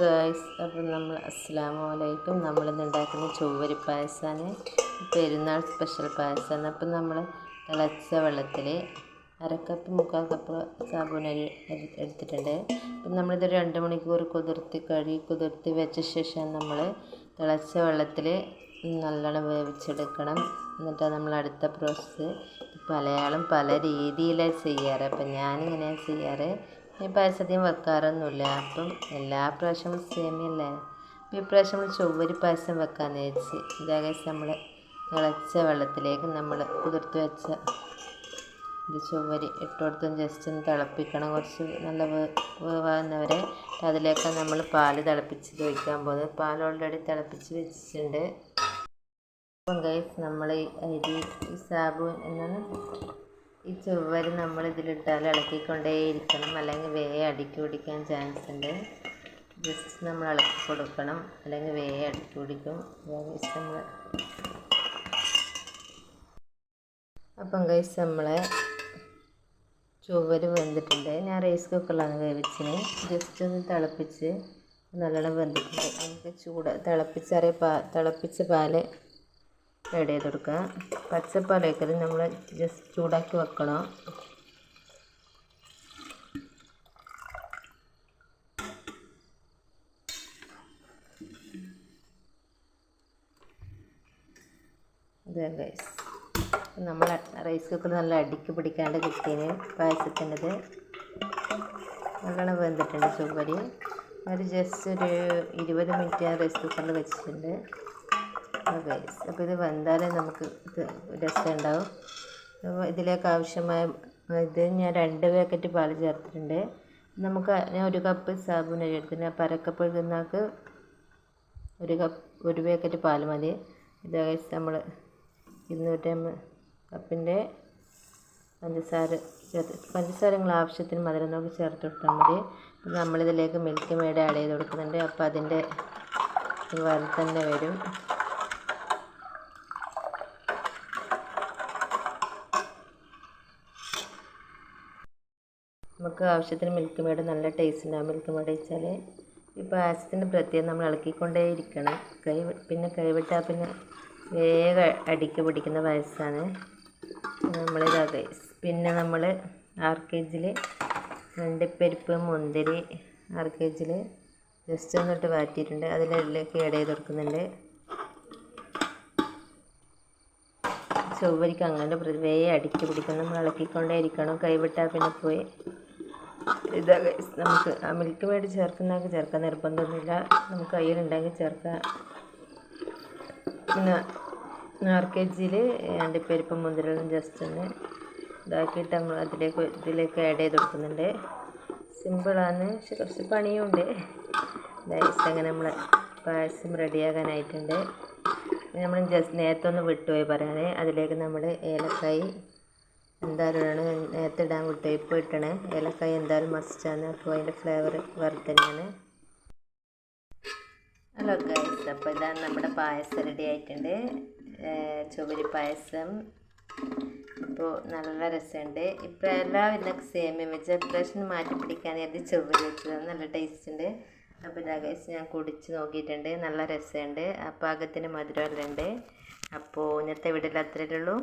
Girls അപ്പം നമ്മൾ അസ്സാം വലൈക്കും നമ്മളിന്ന് ഉണ്ടാക്കുന്ന ചൊവ്വരി പായസമാണ് പെരുന്നാൾ സ്പെഷ്യൽ പായസമാണ് അപ്പം നമ്മൾ തിളച്ച വെള്ളത്തിൽ അരക്കപ്പ് മുക്കാൽ കപ്പ് സാബൂനരി അരി എടുത്തിട്ടുണ്ട്. അപ്പം നമ്മളിത് രണ്ട് മണിക്കൂർ കുതിർത്തി കഴുകി കുതിർത്തി വെച്ച ശേഷം നമ്മൾ തിളച്ച വെള്ളത്തിൽ നല്ലോണം വേവിച്ചെടുക്കണം. എന്നിട്ട് നമ്മൾ അടുത്ത പ്രോസസ്സ് പലയാളും പല രീതിയിലാണ് ചെയ്യാറ്. അപ്പം ഞാനിങ്ങനെയാണ് ചെയ്യാറ്. ഈ പായസത്തിന് വെക്കാറൊന്നുമില്ല. അപ്പം എല്ലാ പ്രാവശ്യവും സേമിയല്ലേ അപ്പം ഇപ്രാവശ്യം നമ്മൾ ചൊവ്വരി പായസം വെക്കാമെന്ന് വിചാരിച്ച്. ഇതേകദേശം നമ്മൾ തിളച്ച വെള്ളത്തിലേക്ക് നമ്മൾ കുതിർത്ത് വെച്ച ഇത് ചൊവ്വരി ഇട്ട് കൊടുത്തും ജസ്റ്റ് ഒന്ന് തിളപ്പിക്കണം. കുറച്ച് നല്ല വേവാകുന്നവരെ അതിലേക്ക് നമ്മൾ പാൽ തിളപ്പിച്ച് ഒഴിക്കാൻ പോകുന്നത്. പാൽ ഓൾറെഡി തിളപ്പിച്ച് വെച്ചിട്ടുണ്ട്. അപ്പം ഗൈസ് നമ്മൾ ഈ അരി സാബു എന്നാണ് ഈ ചൊവ്വരി നമ്മൾ ഇതിലിട്ടാൽ ഇളക്കിക്കൊണ്ടേയിരിക്കണം. അല്ലെങ്കിൽ വേഗം അടുക്കി പിടിക്കാൻ ചാൻസ് ഉണ്ട്. ജസ്റ്റ് നമ്മൾ ഇളക്കി കൊടുക്കണം. അല്ലെങ്കിൽ വേഗം അടുക്കി പിടിക്കും. നമ്മൾ അപ്പം ഗൈസ് നമ്മളെ ചൊവ്വര് വെന്തിട്ടുണ്ട്. ഞാൻ റൈസ് കുക്കറിലാണ് വേവിച്ചിന് ജസ്റ്റ് ഒന്ന് തിളപ്പിച്ച് നല്ലോണം വെന്തിട്ടുണ്ട്. നമുക്ക് ചൂട് തിളപ്പിച്ചറിയ പാ തിളപ്പിച്ച പാൽ ആഡ് ചെയ്ത് കൊടുക്കുക പച്ചപ്പാലേക്കത് നമ്മൾ ജസ്റ്റ് ചൂടാക്കി വെക്കണം. അതെ നമ്മൾ റൈസ് കുക്കർ നല്ല അടിക്ക് പിടിക്കാണ്ട് കിട്ടിയതിന് പായസത്തിന്റെത്. നല്ലോണം വെന്തിട്ടുണ്ട് ചുവരി ഒരു ജസ്റ്റ് ഒരു ഇരുപത് മിനിറ്റ് ഞാൻ റൈസ് കുക്കറിൽ വെച്ചിട്ടുണ്ട്. അപ്പോൾ ഇത് വെന്താലേ നമുക്ക് ഇത് രസം ഉണ്ടാവും അപ്പോൾ ഇതിലേക്ക് ആവശ്യമായ ഇത് ഞാൻ രണ്ട് പാക്കറ്റ് പാൽ ചേർത്തിട്ടുണ്ട്. നമുക്ക് ഞാൻ ഒരു കപ്പ് സാബുന എടുത്തിട്ടുണ്ട്. അപ്പോൾ അരക്കപ്പ് ഒരു കപ്പ് ഒരു പാക്കറ്റ് പാൽ മതി. ഇത് നമ്മൾ ഇരുന്നൂറ്റമ്പത് കപ്പിന്റെ പഞ്ചസാര ചേർത്ത് പഞ്ചസാര നിങ്ങൾ ആവശ്യത്തിന് മധുരം നോക്കി ചേർത്ത് കൊടുത്താൽ മതി. നമ്മളിതിലേക്ക് മിൽക്ക് മേഡ് ആഡ് ചെയ്ത് കൊടുക്കുന്നുണ്ട്. അപ്പോൾ അതിന്റെ വേറെ തന്നെ വരും. നമുക്ക് ആവശ്യത്തിന് മിൽക്ക് മേഡ് നല്ല ടേസ്റ്റ് ഉണ്ടാകും മിൽക്ക് മേഡ് വെച്ചാൽ ഈ പായസത്തിന്റെ പ്രത്യേകം നമ്മൾ ഇളക്കിക്കൊണ്ടേ ഇരിക്കണം. കൈ പിന്നെ കൈവിട്ടാൽ പിന്നെ വേഗം അടിക്ക് പിടിക്കുന്ന വയസ്സാണ്. നമ്മളിതാ ഗൈസ് പിന്നെ നമ്മൾ ആർ കെ ജിയിൽ അണ്ടിപ്പരിപ്പ് മുന്തിരി ആർ കെ ജിയിൽ ജസ്റ്റ് ഒന്നിട്ട് വാറ്റിയിട്ടുണ്ട്. അതിലേക്ക് ആഡ് ചെയ്ത് കൊടുക്കുന്നുണ്ട്. ചൊവ്വരിക്ക് അങ്ങനെ വേഗം അടിച്ച് പിടിക്കണം. നമ്മൾ ഇളക്കിക്കൊണ്ടേ ഇരിക്കണം. കൈവിട്ടാൽ പിന്നെ പോയി. ഇതാ നമുക്ക് ആ മിൽക്ക് മേഡ് ചേർക്കുന്നതൊക്കെ ചേർക്കാൻ നിർബന്ധമൊന്നുമില്ല. നമുക്ക് കയ്യിലുണ്ടെങ്കിൽ ചേർക്കാം. പിന്നെ ആറ് കെ ജിയിൽ രണ്ട് പേരിപ്പം മുന്തിരികളും ജസ്റ്റ് ഒന്ന് ഇതാക്കിയിട്ട് നമ്മൾ അതിലേക്ക് ഇതിലേക്ക് ആഡ് ചെയ്ത് കൊടുക്കുന്നുണ്ട്. സിമ്പിളാണ് പക്ഷെ കുറച്ച് പണിയുണ്ട്. അങ്ങനെ നമ്മൾ പായസം റെഡിയാകാനായിട്ടുണ്ട് നമ്മൾ ജസ്റ്റ് നേരത്തെ ഒന്ന് വിട്ടുപോയി പറയാനേ. അതിലേക്ക് നമ്മൾ ഏലക്കായി എന്തായാലും നേരത്തെ ഇടാൻ ഇപ്പോൾ ഇട്ടണേ. ഏലക്കായ എന്തായാലും മസ്റ്റാണ് അപ്പോൾ അതിന്റെ ഫ്ലേവർ വേറെ തന്നെയാണ് ഹലോ ഗൈസ് അപ്പോൾ ഇതാണ് നമ്മുടെ പായസം റെഡി ആയിട്ടുണ്ട്. ചുവരി പായസം. അപ്പോൾ നല്ല രസമുണ്ട്. ഇപ്പോൾ എല്ലാവരും സേമിയ വെച്ച് അപ്രാവശ്യം മാറ്റി പിടിക്കാൻ കരുതി ചുവരി വെച്ചതാണ് നല്ല ടേസ്റ്റ് ഉണ്ട്. അപ്പോൾ ഇതാ ഗൈസ് ഞാൻ കുടിച്ച് നോക്കിയിട്ടുണ്ട്. നല്ല രസമുണ്ട്. ആ പാകത്തിന് മധുരമെല്ലാം ഉണ്ട്. അപ്പോൾ ഇന്നത്തെ വീട്ടിൽ അത്രയേ ഉള്ളൂ.